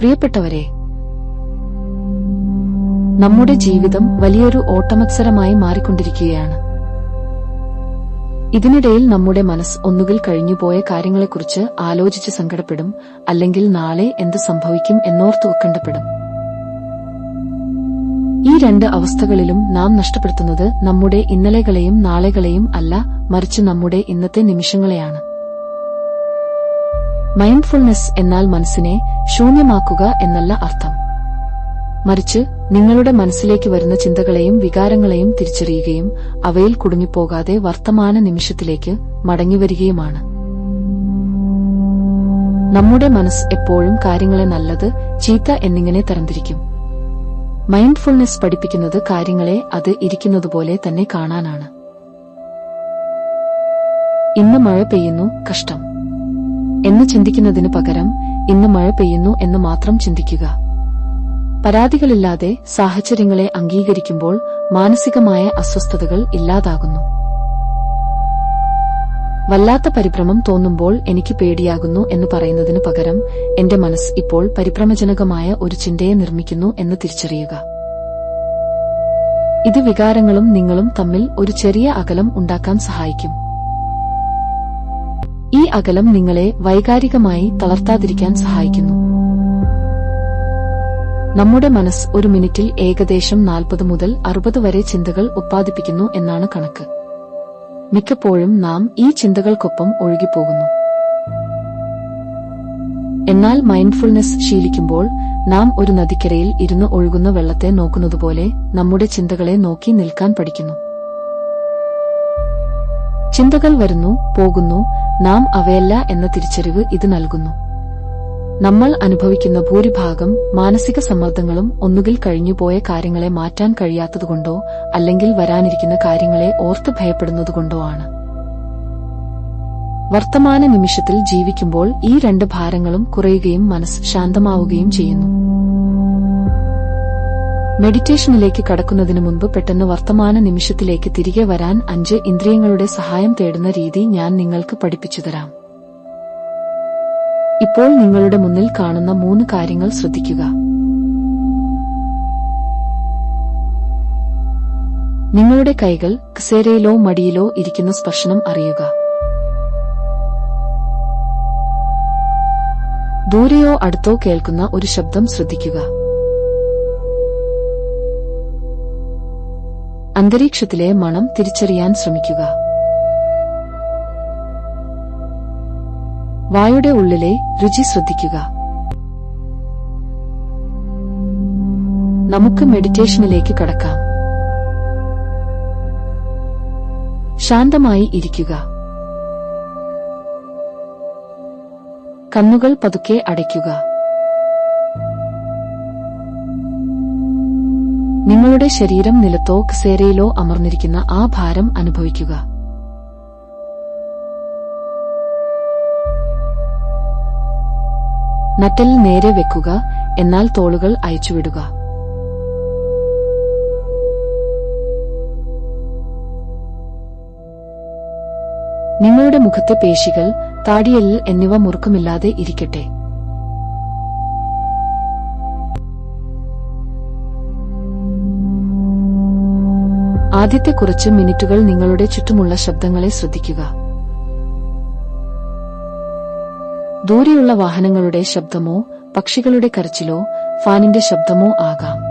പ്രിയപ്പെട്ടവരെ നമ്മുടെ ജീവിതം വലിയൊരു ഓട്ടമത്സരമായി മാറിക്കൊണ്ടിരിക്കുകയാണ്. ഇതിനിടയിൽ നമ്മുടെ മനസ്സ് ഒന്നുകിൽ കഴിഞ്ഞുപോയ കാര്യങ്ങളെക്കുറിച്ച് ആലോചിച്ച് സങ്കടപ്പെടും അല്ലെങ്കിൽ നാളെ എന്ത് സംഭവിക്കും എന്നോർത്ത് ഉത്കണ്ഠപ്പെടും. ഈ രണ്ട് അവസ്ഥകളിലും നാം നഷ്ടപ്പെടുത്തുന്നത് നമ്മുടെ ഇന്നലെകളെയും നാളെകളെയും അല്ല മറിച്ച് നമ്മുടെ ഇന്നത്തെ നിമിഷങ്ങളെയാണ്. മൈൻഡ്ഫുൾനെസ് എന്നാൽ മനസ്സിനെ ശൂന്യമാക്കുക എന്നല്ല അർത്ഥം. മറിച്ച് നിങ്ങളുടെ മനസ്സിലേക്ക് വരുന്ന ചിന്തകളെയും വികാരങ്ങളെയും തിരിച്ചറിയുകയും അവയിൽ കുടുങ്ങിപ്പോകാതെ വർത്തമാന നിമിഷത്തിലേക്ക് മടങ്ങിവരികയുമാണ്. നമ്മുടെ മനസ്സ് എപ്പോഴും കാര്യങ്ങളെ നല്ലത് ചീത്ത എന്നിങ്ങനെ തരംതിരിക്കും. മൈൻഡ്ഫുൾനെസ് പഠിപ്പിക്കുന്നത് കാര്യങ്ങളെ അത് ഇരിക്കുന്നതുപോലെ തന്നെ കാണാനാണ്. ഇന്ന് മഴ പെയ്യുന്നു കഷ്ടം. എന്ന് ചിന്തിക്കുന്നതിന് പകരം ഇന്ന് മഴ പെയ്യുന്നു എന്ന് മാത്രം ചിന്തിക്കുക. പരാതികളില്ലാതെ സാഹചര്യങ്ങളെ അംഗീകരിക്കുമ്പോൾ മാനസികമായ അസ്വസ്ഥതകൾ ഇല്ലാതാകുന്നു. വല്ലാത്ത പരിഭ്രമം തോന്നുമ്പോൾ എനിക്ക് പേടിയാകുന്നു എന്ന് പറയുന്നതിനു പകരം എന്റെ മനസ്സ് ഇപ്പോൾ പരിഭ്രമജനകമായ ഒരു ചിന്തയെ നിർമ്മിക്കുന്നു എന്ന് തിരിച്ചറിയുക. ഇത് വികാരങ്ങളും നിങ്ങളും തമ്മിൽ ഒരു ചെറിയ അകലം ഉണ്ടാക്കാൻ സഹായിക്കും. ഈ അകലം നിങ്ങളെ വൈകാരികമായി തളർത്താതിരിക്കാൻ സഹായിക്കുന്നു. നമ്മുടെ മനസ്സ് ഒരു മിനിറ്റിൽ ഏകദേശം നാൽപ്പത് മുതൽ അറുപത് വരെ ചിന്തകൾ ഉത്പാദിപ്പിക്കുന്നു എന്നാണ് കണക്ക്. മിക്കപ്പോഴും നാം ഈ ചിന്തകൾക്കൊപ്പം ഒഴുകിപ്പോകുന്നു. എന്നാൽ മൈൻഡ്ഫുൾനെസ് ശീലിക്കുമ്പോൾ നാം ഒരു നദിക്കരയിൽ ഇരുന്ന് ഒഴുകുന്ന വെള്ളത്തെ നോക്കുന്നതുപോലെ നമ്മുടെ ചിന്തകളെ നോക്കി നിൽക്കാൻ പഠിക്കുന്നു. ചിന്തകൾ വരുന്നു പോകുന്നു നാം അവയല്ല എന്ന തിരിച്ചറിവ് ഇത് നൽകുന്നു. നമ്മൾ അനുഭവിക്കുന്ന ഭൂരിഭാഗം മാനസിക സമ്മർദ്ദങ്ങളും ഒന്നുകിൽ കഴിഞ്ഞുപോയ കാര്യങ്ങളെ മാറ്റാൻ കഴിയാത്തതുകൊണ്ടോ അല്ലെങ്കിൽ വരാനിരിക്കുന്ന കാര്യങ്ങളെ ഓർത്ത് ഭയപ്പെടുന്നതുകൊണ്ടോ ആണ്. വർത്തമാന നിമിഷത്തിൽ ജീവിക്കുമ്പോൾ ഈ രണ്ട് ഭാരങ്ങളും കുറയുകയും മനസ്സ് ശാന്തമാവുകയും ചെയ്യുന്നു. മെഡിറ്റേഷനിലേക്ക് കടക്കുന്നതിനു മുൻപ് പെട്ടെന്ന് വർത്തമാന നിമിഷത്തിലേക്ക് തിരികെ വരാൻ അഞ്ച് ഇന്ദ്രിയങ്ങളുടെ സഹായം തേടുന്ന രീതി ഞാൻ നിങ്ങൾക്ക് പഠിപ്പിച്ചു തരാം. ഇപ്പോൾ നിങ്ങളുടെ മുന്നിൽ കാണുന്ന മൂന്ന് കാര്യങ്ങൾ ശ്രദ്ധിക്കുക. നിങ്ങളുടെ കൈകൾ കസേരയിലോ മടിയിലോ ഇരിക്കുന്ന സ്പർശനം അറിയുക. ദൂരെയോ അടുത്തോ കേൾക്കുന്ന ഒരു ശബ്ദം ശ്രദ്ധിക്കുക. അന്തരീക്ഷത്തിലെ മണം തിരിച്ചറിയാൻ ശ്രമിക്കുക. വായുടെ ഉള്ളിലെ രുചി ശ്രദ്ധിക്കുക. നമുക്ക് മെഡിറ്റേഷനിലേക്ക് കടക്കാം. ശാന്തമായി ഇരിക്കുക. കണ്ണുകൾ പതുക്കെ അടയ്ക്കുക. നിങ്ങളുടെ ശരീരം നിലത്തോ കസേരയിലോ അമർന്നിരിക്കുന്ന ആ ഭാരം അനുഭവിക്കുക. നട്ടൽ നേരെ വെക്കുക എന്നാൽ തോളുകൾ അയച്ചുവിടുക. നിങ്ങളുടെ മുഖത്തെ പേശികൾ താടിയെല്ലിൽ എന്നിവ മുറുക്കമില്ലാതെ ഇരിക്കട്ടെ. ആദ്യത്തെ കുറച്ച് മിനിറ്റുകൾ നിങ്ങളുടെ ചുറ്റുമുള്ള ശബ്ദങ്ങളെ ശ്രദ്ധിക്കുക. ദൂരെയുള്ള വാഹനങ്ങളുടെ ശബ്ദമോ പക്ഷികളുടെ കരച്ചിലോ ഫാനിന്റെ ശബ്ദമോ ആകാം.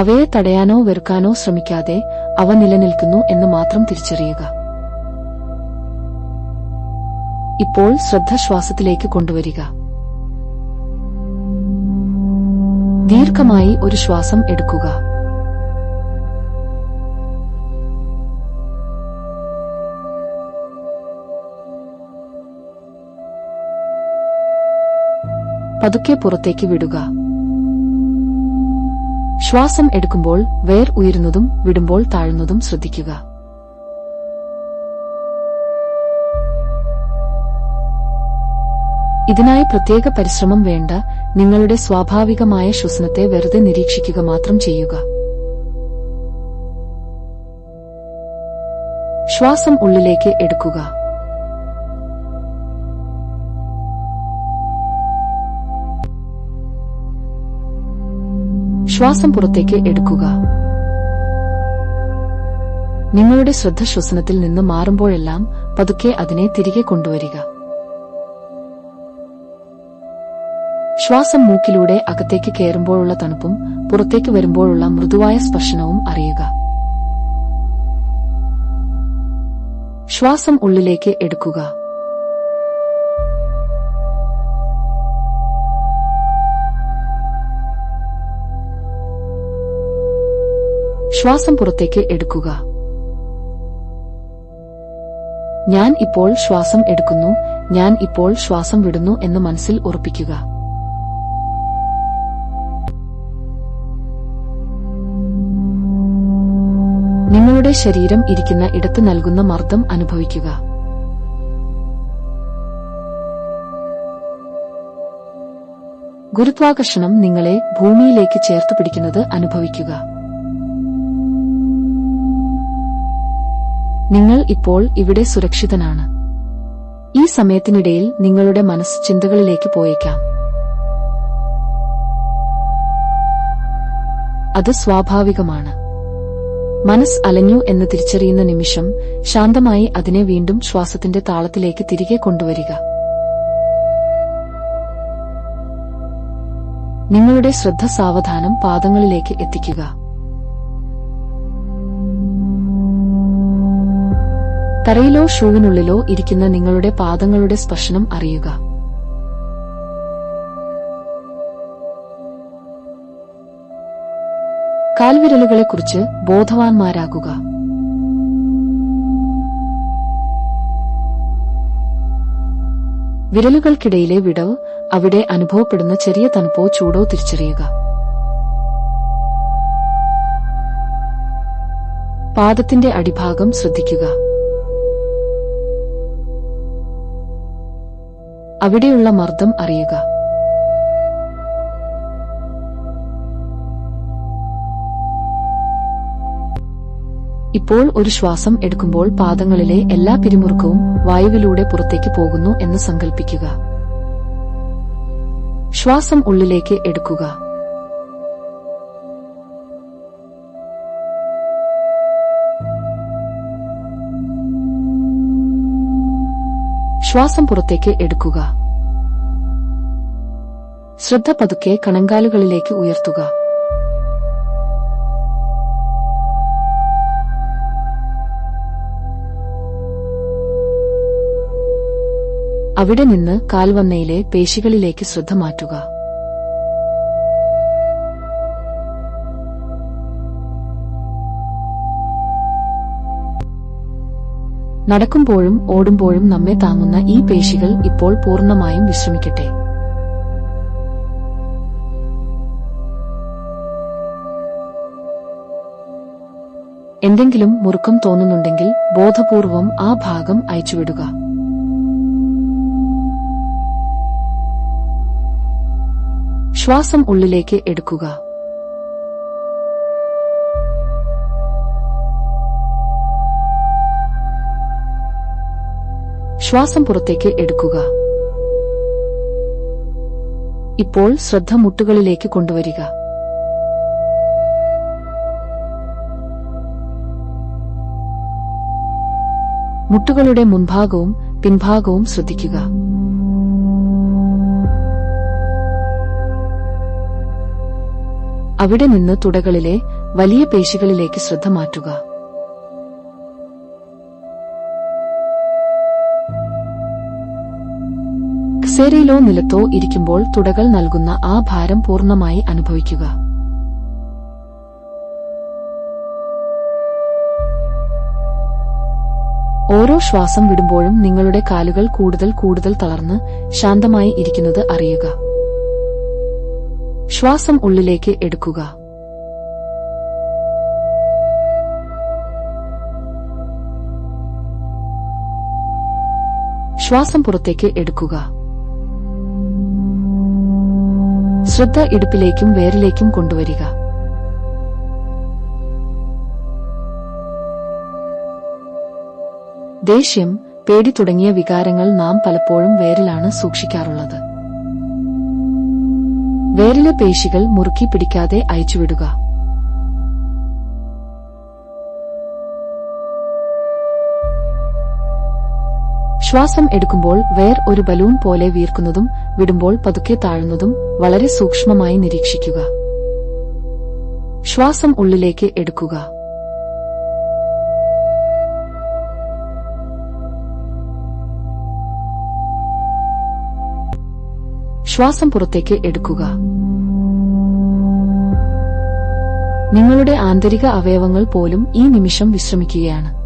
അവയെ തടയാനോ വെറുക്കാനോ ശ്രമിക്കാതെ അവ നിലനിൽക്കുന്നു എന്ന് മാത്രം തിരിച്ചറിയുക. ഇപ്പോൾ ശ്രദ്ധ ശ്വാസത്തിലേക്ക് കൊണ്ടുവരിക. ദീർഘമായി ഒരു ശ്വാസം എടുക്കുക. പതുക്കെ പുറത്തേക്ക് വിടുക. ശ്വാസം എടുക്കുമ്പോൾ വേർ ഉയരുന്നതും വിടുമ്പോൾ താഴുന്നതും ശ്രദ്ധിക്കുക. ഇതിനായി പ്രത്യേക പരിശ്രമം വേണ്ട നിങ്ങളുടെ സ്വാഭാവികമായ ശ്വസനത്തെ വെറുതെ നിരീക്ഷിക്കുക മാത്രം ചെയ്യുക. ശ്വാസം ഉള്ളിലേക്ക് എടുക്കുക. ശ്വാസം പുറത്തേക്ക് എടുക്കുക. നിങ്ങളുടെ ശ്രദ്ധ ശ്വസനത്തിൽ നിന്ന് മാറുമ്പോഴെല്ലാം പതുക്കെ അതിനെ തിരികെ കൊണ്ടുവരിക. ശ്വാസം മൂക്കിലൂടെ അകത്തേക്ക് കയറുമ്പോഴുള്ള തണുപ്പും പുറത്തേക്ക് വരുമ്പോഴുള്ള മൃദുവായ സ്പർശനവും അറിയുക. ശ്വാസം ഉള്ളിലേക്ക് എടുക്കുക. ശ്വാസം പുറത്തേക്ക് എടുക്കുക. ഞാൻ ഇപ്പോൾ ശ്വാസം എടുക്കുന്നു ഞാൻ ഇപ്പോൾ ശ്വാസം വിടുന്നു എന്ന് മനസ്സിൽ ഉറപ്പിക്കുക. നിങ്ങളുടെ ശരീരം ഇരിക്കുന്ന ഇടത്ത് നൽകുന്ന മർദ്ദം അനുഭവിക്കുക. ഗുരുത്വാകർഷണം നിങ്ങളെ ഭൂമിയിലേക്ക് ചേർത്ത് പിടിക്കുന്നത് അനുഭവിക്കുക. നിങ്ങൾ ഇപ്പോൾ ഇവിടെ സുരക്ഷിതനാണ്. ഈ സമയത്തിനിടയിൽ നിങ്ങളുടെ മനസ്സ് ചിന്തകളിലേക്ക് പോയേക്കാം. അത് സ്വാഭാവികമാണ്. മനസ്സ് അലഞ്ഞു എന്ന് തിരിച്ചറിയുന്ന നിമിഷം ശാന്തമായി അതിനെ വീണ്ടും ശ്വാസത്തിന്റെ താളത്തിലേക്ക് തിരികെ കൊണ്ടുവരിക. നിങ്ങളുടെ ശ്രദ്ധ സാവധാനം പാദങ്ങളിലേക്ക് എത്തിക്കുക. തറയിലോ ഷൂവിനുള്ളിലോ ഇരിക്കുന്ന നിങ്ങളുടെ പാദങ്ങളുടെ സ്പർശനം അറിയുക. കാൽവിരലുകളെക്കുറിച്ച് ബോധവാന്മാരാകുക. വിരലുകൾക്കിടയിലെ വിടവ് അവിടെ അനുഭവപ്പെടുന്ന ചെറിയ തണുപ്പോ ചൂടോ തിരിച്ചറിയുക. പാദത്തിന്റെ അടിഭാഗം ശ്രദ്ധിക്കുക. അവിടെയുള്ള മർദ്ദം അറിയുക. ഇപ്പോൾ ഒരു ശ്വാസം എടുക്കുമ്പോൾ പാദങ്ങളിലെ എല്ലാ പിരിമുറുക്കവും വായുവിലൂടെ പുറത്തേക്ക് പോകുന്നു എന്ന് സങ്കൽപ്പിക്കുക. ശ്വാസം ഉള്ളിലേക്ക് എടുക്കുക. ശ്വാസം പുറത്തേക്ക് എടുക്കുക. ശ്രദ്ധ പതുക്കെ കണങ്കാലുകളിലേക്ക് ഉയർത്തുക. അവിടെ നിന്ന് കാൽവന്നയിലെ പേശികളിലേക്ക് ശ്രദ്ധ മാറ്റുക. നടക്കുമ്പോഴും ഓടുമ്പോഴും നമ്മെ താങ്ങുന്ന ഈ പേശികൾ ഇപ്പോൾ പൂർണമായും വിശ്രമിക്കട്ടെ. എന്തെങ്കിലും മുറുക്കം തോന്നുന്നുണ്ടെങ്കിൽ ബോധപൂർവം ആ ഭാഗം അയച്ചുവിടുക. ശ്വാസം ഉള്ളിലേക്ക് എടുക്കുക. ശ്വാസം പുറത്തേക്ക് എടുക്കുക. ഇപ്പോൾ ശ്രദ്ധ മുട്ടുകളിലേക്ക് കൊണ്ടുവരിക. മുട്ടുകളുടെ മുൻഭാഗവും പിൻഭാഗവും ശ്രദ്ധിക്കുക. അവിടെ നിന്ന് തുടകളിലെ വലിയ പേശികളിലേക്ക് ശ്രദ്ധ മാറ്റുക. കസേരയിലോ നിലത്തോ ഇരിക്കുമ്പോൾ തുടകൾ നൽകുന്ന ആ ഭാരം പൂർണമായി അനുഭവിക്കുക. ഓരോ ശ്വാസം വിടുമ്പോഴും നിങ്ങളുടെ കാലുകൾ കൂടുതൽ കൂടുതൽ തളർന്ന് ശാന്തമായി ഇരിക്കുന്നത് അറിയുക. ശ്വാസം ഉള്ളിലേക്ക് എടുക്കുക. ശ്വാസം പുറത്തേക്ക് എടുക്കുക. ശ്രദ്ധ ഇടുപ്പിലേക്കും വേരിലേക്കും കൊണ്ടുവരിക. ദേഷ്യം പേടി തുടങ്ങിയ വികാരങ്ങൾ നാം പലപ്പോഴും വേരിലാണ് സൂക്ഷിക്കാറുള്ളത്. വേരിലെ പേശികൾ മുറുക്കി പിടിക്കാതെ അയച്ചുവിടുക. ശ്വാസം എടുക്കുമ്പോൾ വേർ ഒരു ബലൂൺ പോലെ വീർക്കുന്നതും വിടുമ്പോൾ പതുക്കെ താഴുന്നതും വളരെ സൂക്ഷ്മമായി നിരീക്ഷിക്കുക. ശ്വാസം ഉള്ളിലേക്ക് എടുക്കുക. ശ്വാസം പുറത്തേക്ക് എടുക്കുക. നിങ്ങളുടെ ആന്തരിക അവയവങ്ങൾ പോലും ഈ നിമിഷം വിശ്രമിക്കുകയാണ്.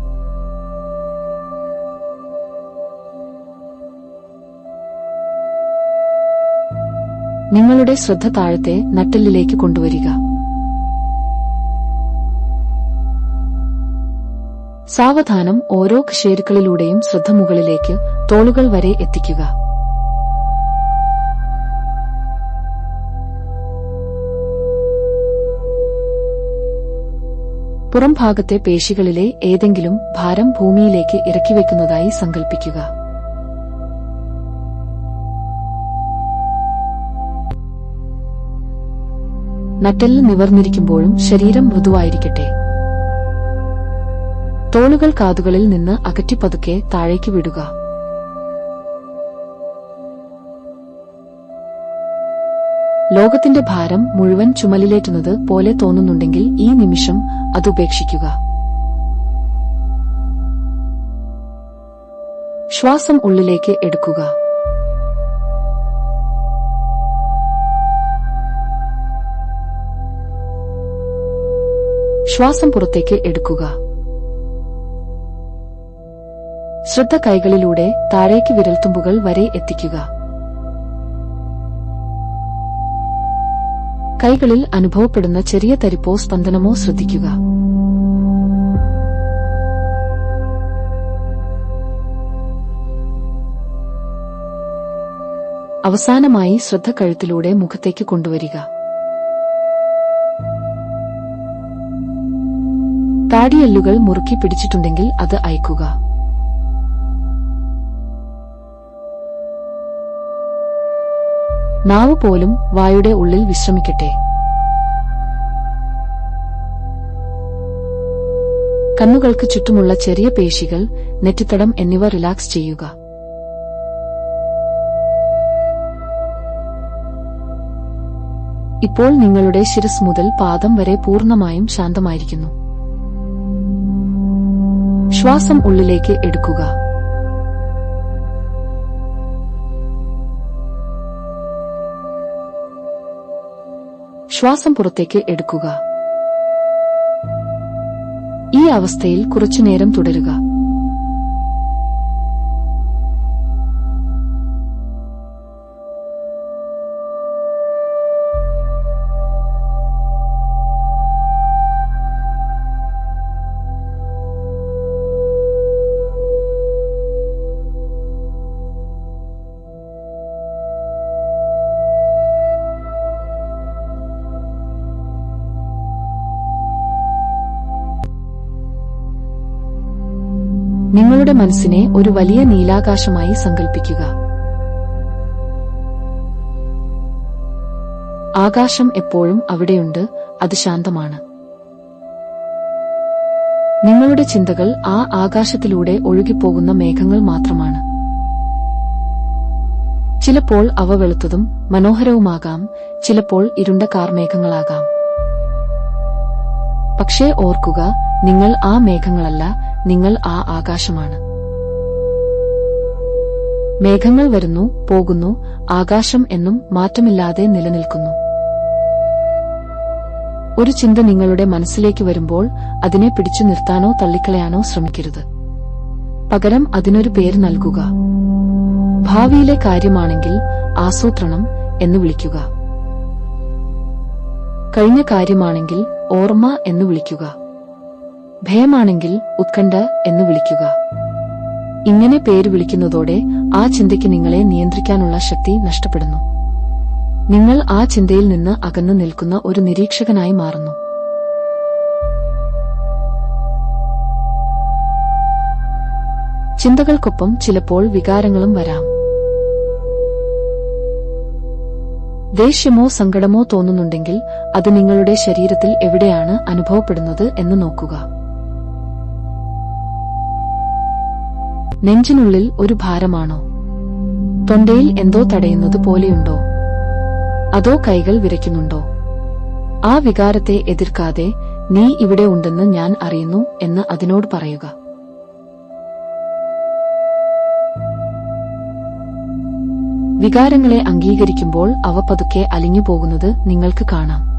നിങ്ങളുടെ ശ്രദ്ധ താഴത്തെ നട്ടെല്ലിലേക്ക് കൊണ്ടുവരിക. സാവധാനം ഓരോ ക്ഷേരുക്കളിലൂടെയും ശ്രദ്ധ മുകളിലേക്ക് തോളുകൾ വരെ എത്തിക്കുക. പുറംഭാഗത്തെ പേശികളിലെ ഏതെങ്കിലും ഭാരം ഭൂമിയിലേക്ക് ഇറക്കിവെക്കുന്നതായി സങ്കൽപ്പിക്കുക. നട്ടെല്ല് നിവർന്നിരിക്കുമ്പോഴും ശരീരം മൃദുവായിരിക്കട്ടെ. തോളുകൾ കാതുകളിൽ നിന്ന് അകറ്റി പതുക്കെ താഴേക്ക് വിടുക. ലോകത്തിന്റെ ഭാരം മുഴുവൻ ചുമലിലേറ്റുന്നത് പോലെ തോന്നുന്നുണ്ടെങ്കിൽ ഈ നിമിഷം അത് ഉപേക്ഷിക്കുക. ശ്വാസം ഉള്ളിലേക്ക് എടുക്കുക. ശ്വാസം പുറത്തേക്ക് എടുക്കുക. ശ്രദ്ധ കൈകളിലൂടെ താഴേക്ക് വിരൽത്തുമ്പുകൾ വരെ എത്തിക്കുക. കൈകളിൽ അനുഭവപ്പെടുന്ന ചെറിയ തരിപ്പോ സ്പന്ദനമോ ശ്രദ്ധിക്കുക. അവസാനമായി ശ്രദ്ധ കഴുത്തിലൂടെ മുഖത്തേക്ക് കൊണ്ടുവരിക. താടിയെല്ലുകൾ മുറുക്കി പിടിച്ചിട്ടുണ്ടെങ്കിൽ അത് അയക്കുക. നാവ് പോലും വായുടെ ഉള്ളിൽ വിശ്രമിക്കട്ടെ. കണ്ണുകൾക്ക് ചുറ്റുമുള്ള ചെറിയ പേശികൾ നെറ്റിത്തടം എന്നിവ റിലാക്സ് ചെയ്യുക. ഇപ്പോൾ നിങ്ങളുടെ ശിരസ് മുതൽ പാദം വരെ പൂർണമായും ശാന്തമായിരിക്കുന്നു. ശ്വാസം ഉള്ളിലേക്ക് എടുക്കുക. ശ്വാസം പുറത്തേക്ക് എടുക്കുക. ഈ അവസ്ഥയിൽ കുറച്ചുനേരം തുടരുക. നിങ്ങളുടെ മനസ്സിനെ ഒരു വലിയ നീലാകാശമായി സങ്കൽപ്പിക്കുക. ആകാശം എപ്പോഴും അവിടെയുണ്ട് അത് ശാന്തമാണ്. നിങ്ങളുടെ ചിന്തകൾ ആ ആകാശത്തിലൂടെ ഒഴുകിപ്പോകുന്ന മേഘങ്ങൾ മാത്രമാണ്. ചിലപ്പോൾ അവ വെളുത്തതും മനോഹരവുമാകാം ചിലപ്പോൾ ഇരുണ്ട കാർമേഘങ്ങളാകാം പക്ഷേ ഓർക്കുക നിങ്ങൾ ആ മേഘങ്ങളല്ല നിങ്ങൾ ആ ആകാശമാണ്. മേഘങ്ങൾ വരുന്നു പോകുന്നു ആകാശം എന്നും മാറ്റമില്ലാതെ നിലനിൽക്കുന്നു. ഒരു ചിന്ത നിങ്ങളുടെ മനസ്സിലേക്ക് വരുമ്പോൾ അതിനെ പിടിച്ചു നിർത്താനോ തള്ളിക്കളയാനോ ശ്രമിക്കരുത്. പകരം അതിനൊരു പേര് നൽകുക. ഭാവിയിലെ കാര്യമാണെങ്കിൽ ആസൂത്രണം എന്ന് വിളിക്കുക. കഴിഞ്ഞ കാര്യമാണെങ്കിൽ ഓർമ്മ എന്ന് വിളിക്കുക. ഭയമാണെങ്കിൽ ഉത്കണ്ഠ എന്ന് വിളിക്കുക. ഇങ്ങനെ പേര് വിളിക്കുന്നതോടെ ആ ചിന്തയ്ക്ക് നിങ്ങളെ നിയന്ത്രിക്കാനുള്ള ശക്തി നഷ്ടപ്പെടുന്നു. നിങ്ങൾ ആ ചിന്തയിൽ നിന്ന് അകന്നു നിൽക്കുന്ന ഒരു നിരീക്ഷകനായി മാറുന്നു. ചിന്തകൾക്കൊപ്പം ചിലപ്പോൾ വികാരങ്ങളും വരാം. ദേഷ്യമോ സങ്കടമോ തോന്നുന്നുണ്ടെങ്കിൽ അത് നിങ്ങളുടെ ശരീരത്തിൽ എവിടെയാണ് അനുഭവപ്പെടുന്നത് എന്ന് നോക്കുക. നെഞ്ചിനുള്ളിൽ ഒരു ഭാരമാണോ? തൊണ്ടയിൽ എന്തോ തടയുന്നത് പോലെയുണ്ടോ? അതോ കൈകൾ വിരയ്ക്കുന്നുണ്ടോ ആ വികാരത്തെ എതിർക്കാതെ നീ ഇവിടെ ഉണ്ടെന്ന് ഞാൻ അറിയുന്നു എന്ന് അതിനോട് പറയുക. വികാരങ്ങളെ അംഗീകരിക്കുമ്പോൾ അവ പതുക്കെ അലിഞ്ഞു പോകുന്നത് നിങ്ങൾക്ക് കാണാം.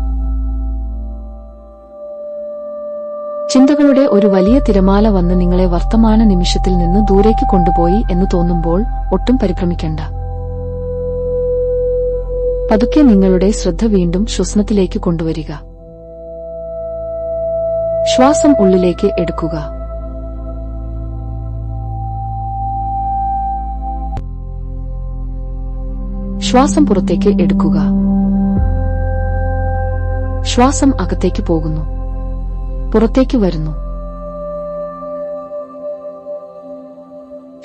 ചിന്തകളുടെ ഒരു വലിയ തിരമാല വന്ന് നിങ്ങളെ വർത്തമാന നിമിഷത്തിൽ നിന്ന് ദൂരേക്ക് കൊണ്ടുപോയി എന്ന് തോന്നുമ്പോൾ ഒട്ടും പരിഭ്രമിക്കണ്ട. പതുക്കെ നിങ്ങളുടെ ശ്രദ്ധ വീണ്ടും ശ്വസനത്തിലേക്ക് കൊണ്ടുവരിക. ശ്വാസം ഉള്ളിലേക്ക് എടുക്കുക. ശ്വാസം പുറത്തേക്ക് എടുക്കുക. ശ്വാസം അകത്തേക്ക് പോകുന്നു. പുറത്തേക്ക് വരുന്നു.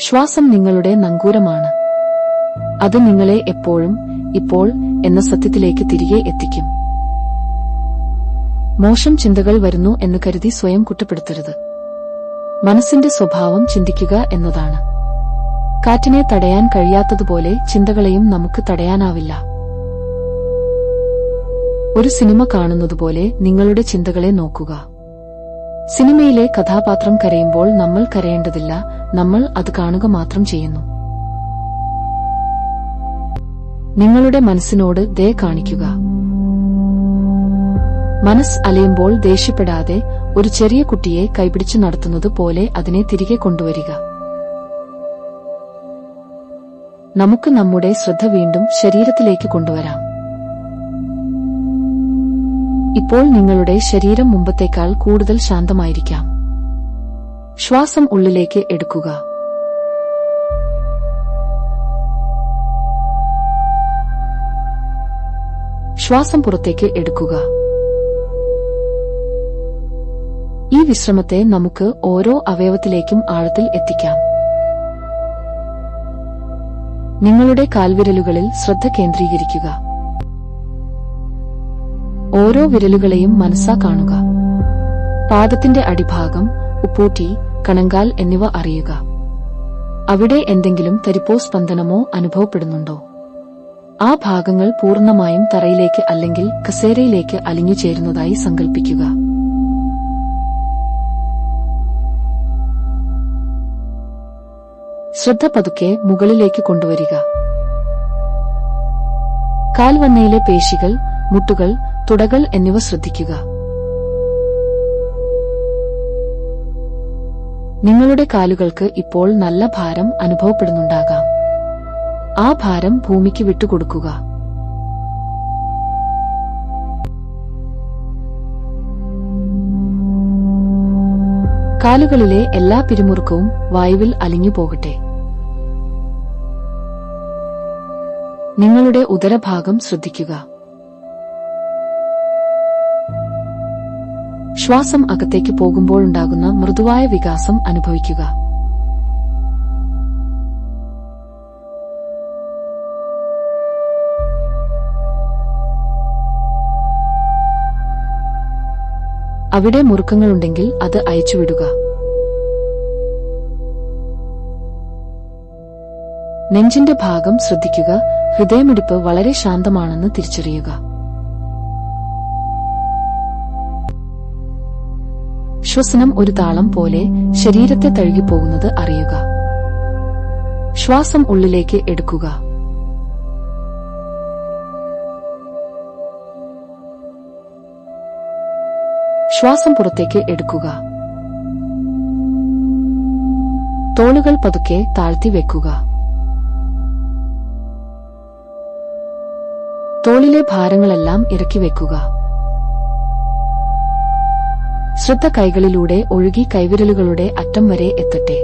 ശ്വാസം നിങ്ങളുടെ നങ്കൂരമാണ്. അത് നിങ്ങളെ എപ്പോഴും ഇപ്പോൾ എന്ന സത്യത്തിലേക്ക് തിരികെ എത്തിക്കും. മോശം ചിന്തകൾ വരുന്നു എന്ന് കരുതി സ്വയം കുറ്റപ്പെടുത്തരുത്. മനസ്സിന്റെ സ്വഭാവം ചിന്തിക്കുക എന്നതാണ്. കാറ്റിനെ തടയാൻ കഴിയാത്തതുപോലെ ചിന്തകളെയും നമുക്ക് തടയാനാവില്ല. ഒരു സിനിമ കാണുന്നതുപോലെ നിങ്ങളുടെ ചിന്തകളെ നോക്കുക. സിനിമയിലെ കഥാപാത്രം കരയുമ്പോൾ നമ്മൾ കരയേണ്ടതില്ല നമ്മൾ അത് കാണുക മാത്രം ചെയ്യുന്നു. നിങ്ങളുടെ മനസ്സിനോട് ദേ കാണിക്കുക. മനസ് അലയുമ്പോൾ ദേഷ്യപ്പെടാതെ ഒരു ചെറിയ കുട്ടിയെ കൈപിടിച്ചു നടത്തുന്നത് പോലെ അതിനെ തിരികെ കൊണ്ടുവരിക. നമുക്ക് നമ്മുടെ ശ്രദ്ധ വീണ്ടും ശരീരത്തിലേക്ക് കൊണ്ടുവരാം. ഇപ്പോൾ നിങ്ങളുടെ ശരീരം മുമ്പത്തേക്കാൾ കൂടുതൽ ശാന്തമായിരിക്കാം. ശ്വാസം ഉള്ളിലേക്ക് എടുക്കുക. ശ്വാസം പുറത്തേക്ക് എടുക്കുക. ഈ വിശ്രമത്തെ നമുക്ക് ഓരോ അവയവത്തിലേക്കും ആഴത്തിൽ എത്തിക്കാം. നിങ്ങളുടെ കാൽവിരലുകളിൽ ശ്രദ്ധ കേന്ദ്രീകരിക്കുക. ഓരോ വിരലുകളെയും മനസ്സാ കാണുക. പാദത്തിന്റെ അടിഭാഗം ഉപ്പൂട്ടി കണങ്കാൽ എന്നിവ അറിയുക. അവിടെ എന്തെങ്കിലും തരിപ്പോ സ്പന്ദനമോ അനുഭവപ്പെടുന്നുണ്ടോ? ആ ഭാഗങ്ങൾ പൂർണമായും തറയിലേക്ക് അല്ലെങ്കിൽ കസേരയിലേക്ക് അലിഞ്ഞു ചേരുന്നതായി സങ്കൽപ്പിക്കുക. ശ്രദ്ധ പതുക്കെ മുകളിലേക്ക് കൊണ്ടുവരിക. കാൽവന്നയിലെ പേശികൾ മുട്ടുകൾ തുടകൾ എന്നിവ ശ്രദ്ധിക്കുക. നിങ്ങളുടെ കാലുകൾക്ക് ഇപ്പോൾ നല്ല ഭാരം അനുഭവപ്പെടുന്നുണ്ടാകാം. ആ ഭാരം ഭൂമിക്ക് വിട്ടുകൊടുക്കുക. കാലുകളിലെ എല്ലാ പിരിമുറുക്കവും വായുവിൽ അലിഞ്ഞു പോകട്ടെ. നിങ്ങളുടെ ഉദരഭാഗം ശ്രദ്ധിക്കുക. ശ്വാസം അകത്തേക്ക് പോകുമ്പോഴുണ്ടാകുന്ന മൃദുവായ വികാസം അനുഭവിക്കുക. അവിടെ മുറുക്കങ്ങളുണ്ടെങ്കിൽ അത് അയച്ചുവിടുക. നെഞ്ചിന്റെ ഭാഗം ശ്രദ്ധിക്കുക. ഹൃദയമിടിപ്പ് വളരെ ശാന്തമാണെന്ന് തിരിച്ചറിയുക. ശ്വസനം ഒരു താളം പോലെ ശരീരത്തെ തഴുകിപ്പോകുന്നത് അറിയുക. ശ്വാസം ഉള്ളിലേക്ക് എടുക്കുക. ശ്വാസം പുറത്തേക്ക് എടുക്കുക. തോളുകൾ പതുക്കെ താഴ്ത്തി വെക്കുക. തോളിലെ ഭാരങ്ങളെല്ലാം ഇറക്കി വെക്കുക. ശ്രദ്ധ കൈകളിലൂടെ ഒഴുകി കൈവിരലുകളുടെ അറ്റം വരെ എത്തട്ടെ.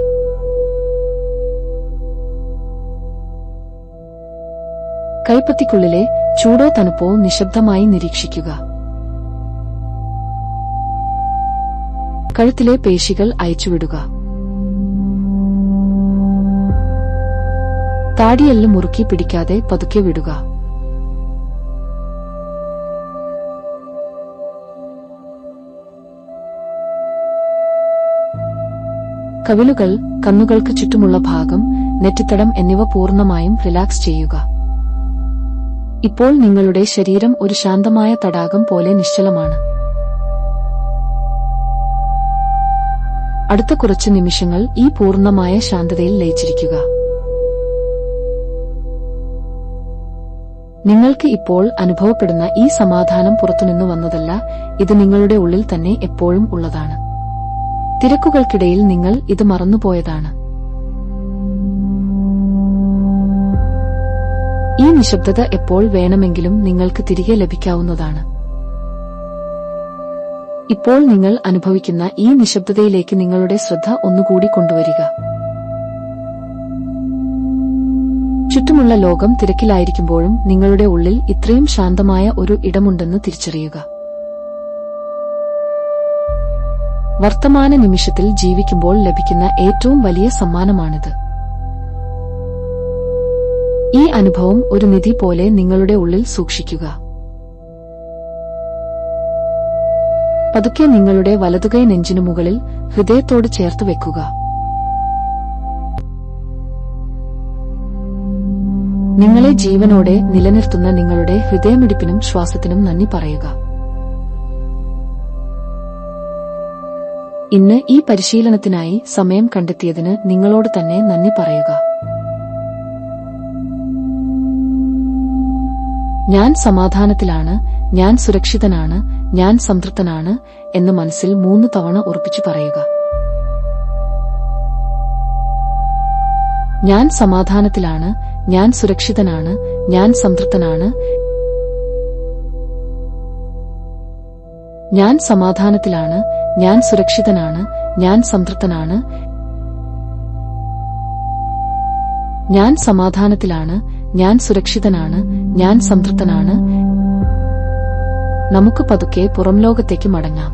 കൈപ്പത്തിക്കുള്ളിലെ ചൂടോ തണുപ്പോ നിശബ്ദമായി നിരീക്ഷിക്കുക. കഴുത്തിലെ പേശികൾ അയച്ചുവിടുക. താടിയെല്ലാം മുറുക്കി പിടിക്കാതെ പതുക്കെ വിടുക. കവിളുകൾ കണ്ണുകൾക്ക് ചുറ്റുമുള്ള ഭാഗം നെറ്റിത്തടം എന്നിവ പൂർണമായും റിലാക്സ് ചെയ്യുക. ഇപ്പോൾ നിങ്ങളുടെ ശരീരം ഒരു ശാന്തമായ തടാകം പോലെ നിശ്ചലമാണ്. അടുത്ത കുറച്ച് നിമിഷങ്ങൾ ഈ പൂർണമായ ശാന്തതയിൽ ലയിച്ചിരിക്കുക. നിങ്ങൾക്ക് ഇപ്പോൾ അനുഭവപ്പെടുന്ന ഈ സമാധാനം പുറത്തുനിന്ന് വന്നതല്ല ഇത് നിങ്ങളുടെ ഉള്ളിൽ തന്നെ എപ്പോഴും ഉള്ളതാണ്. തിരക്കുകൾക്കിടയിൽ നിങ്ങൾ ഇത് മറന്നുപോയതാണ്. ഈ നിശബ്ദത എപ്പോൾ വേണമെങ്കിലും നിങ്ങൾക്ക് തിരികെ ലഭിക്കാവുന്നതാണ്. ഇപ്പോൾ നിങ്ങൾ അനുഭവിക്കുന്ന ഈ നിശബ്ദതയിലേക്ക് നിങ്ങളുടെ ശ്രദ്ധ ഒന്നുകൂടി കൊണ്ടുവരിക. ചുറ്റുമുള്ള ലോകം തിരക്കിലായിരിക്കുമ്പോഴും നിങ്ങളുടെ ഉള്ളിൽ ഇത്രയും ശാന്തമായ ഒരു ഇടമുണ്ടെന്ന് തിരിച്ചറിയുക. വർത്തമാന നിമിഷത്തിൽ ജീവിക്കുമ്പോൾ ലഭിക്കുന്ന ഏറ്റവും വലിയ സമ്മാനമാണിത്. ഈ അനുഭവം ഒരു നിധി പോലെ നിങ്ങളുടെ ഉള്ളിൽ സൂക്ഷിക്കുക. പതുക്കെ നിങ്ങളുടെ വലതുകൈ നെഞ്ചിനു മുകളിൽ ഹൃദയത്തോട് ചേർത്ത് വെക്കുക. നിങ്ങളെ ജീവനോടെ നിലനിർത്തുന്ന നിങ്ങളുടെ ഹൃദയമിടിപ്പിനും ശ്വാസത്തിനും നന്ദി പറയുക. ഇന്ന് ഈ പരിശീലനത്തിനായി സമയം കണ്ടെത്തിയതിന് നിങ്ങളോട് തന്നെ നന്ദി പറയുക. ഞാൻ സമാധാനത്തിലാണ് ഞാൻ സുരക്ഷിതനാണ് ഞാൻ സംതൃപ്തനാണ് എന്ന് മനസ്സിൽ മൂന്ന് തവണ ഉറപ്പിച്ചു പറയുക. ഞാൻ സമാധാനത്തിലാണ് ഞാൻ സുരക്ഷിതനാണ് ഞാൻ സംതൃപ്തനാണ്. ഞാൻ സമാധാനത്തിലാണ് ഞാൻ സുരക്ഷിതനാണ് ഞാൻ സംതൃപ്തനാണ് ഞാൻ സമാധാനത്തിലാണ് ഞാൻ സുരക്ഷിതനാണ് ഞാൻ സംതൃപ്തനാണ്. നമുക്ക് പതുക്കെ പുറം ലോകത്തേക്ക് മടങ്ങാം.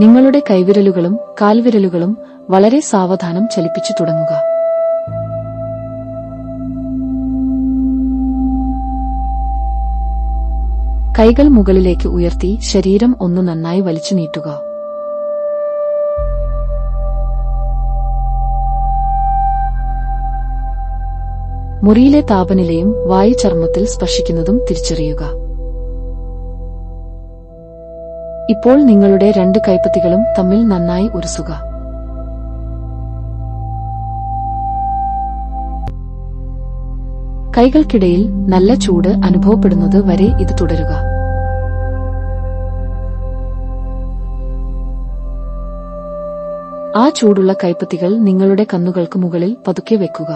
നിങ്ങളുടെ കൈവിരലുകളും കാൽവിരലുകളും വളരെ സാവധാനം ചലിപ്പിച്ചു തുടങ്ങുക. കൈകൾ മുകളിലേക്ക് ഉയർത്തി ശരീരം ഒന്ന് നന്നായി വലിച്ചു നീട്ടുക. മുറിയിലെ താപനിലയും വായു ചർമ്മത്തിൽ സ്പർശിക്കുന്നതും തിരിച്ചറിയുക. ഇപ്പോൾ നിങ്ങളുടെ രണ്ട് കൈപ്പത്തികളും തമ്മിൽ നന്നായി ഉരസുക. കൈകൾക്കിടയിൽ നല്ല ചൂട് അനുഭവപ്പെടുന്നത് വരെ ഇത് തുടരുക. ആ ചൂടുള്ള കൈപ്പത്തികൾ നിങ്ങളുടെ കണ്ണുകൾക്ക് മുകളിൽ പതുക്കെ വെക്കുക.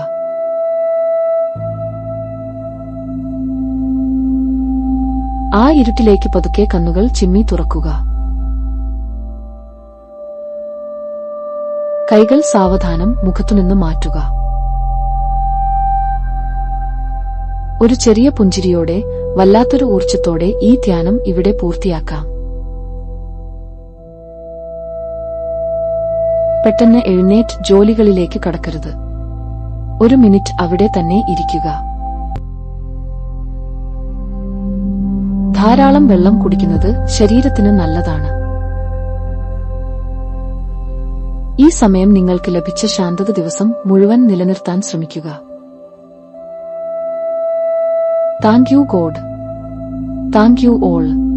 ആ ഇരുട്ടിലേക്ക് പതുക്കെ കണ്ണുകൾ ചിമ്മി തുറക്കുക. കൈകൾ സാവധാനം മുഖത്തുനിന്ന് മാറ്റുക. ഒരു ചെറിയ പുഞ്ചിരിയോടെ വല്ലാത്തൊരു ഊർജത്തോടെ ഈ ധ്യാനം ഇവിടെ പൂർത്തിയാക്കാം. പെട്ടെന്ന് എഴുന്നേറ്റ് ജോലികളിലേക്ക് കടക്കരുത്. ഒരു മിനിറ്റ് അവിടെ തന്നെ ഇരിക്കുക. ധാരാളം വെള്ളം കുടിക്കുന്നത് ശരീരത്തിന് നല്ലതാണ്. ഈ സമയം നിങ്ങൾക്ക് ലഭിച്ച ശാന്തത ദിവസം മുഴുവൻ നിലനിർത്താൻ ശ്രമിക്കുക. Thank you God. Thank you all.